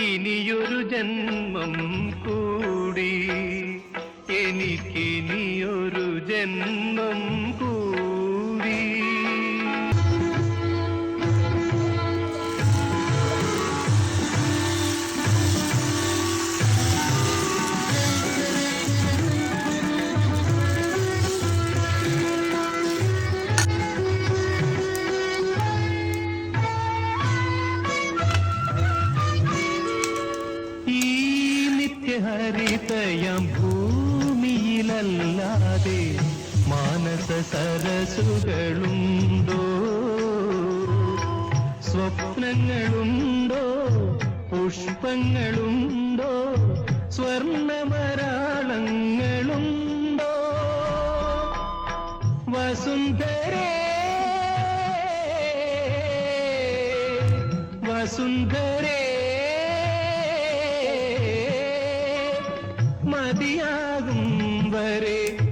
ഇനിയൊരു ജന്മം കൂടി. എനിക്കിനിയൊരു ജന്മം നിത്യഹരിതയം ഭൂമിയിലല്ലാതെ മാനസ സരസുകളുണ്ടോ? സ്വപ്നങ്ങളുണ്ടോ? പുഷ്പങ്ങളുണ്ടോ? സ്വർണമരാളങ്ങളുണ്ടോ? വസുന്ധരേ വസുന്ധരേ. கோடியாகும் வரே.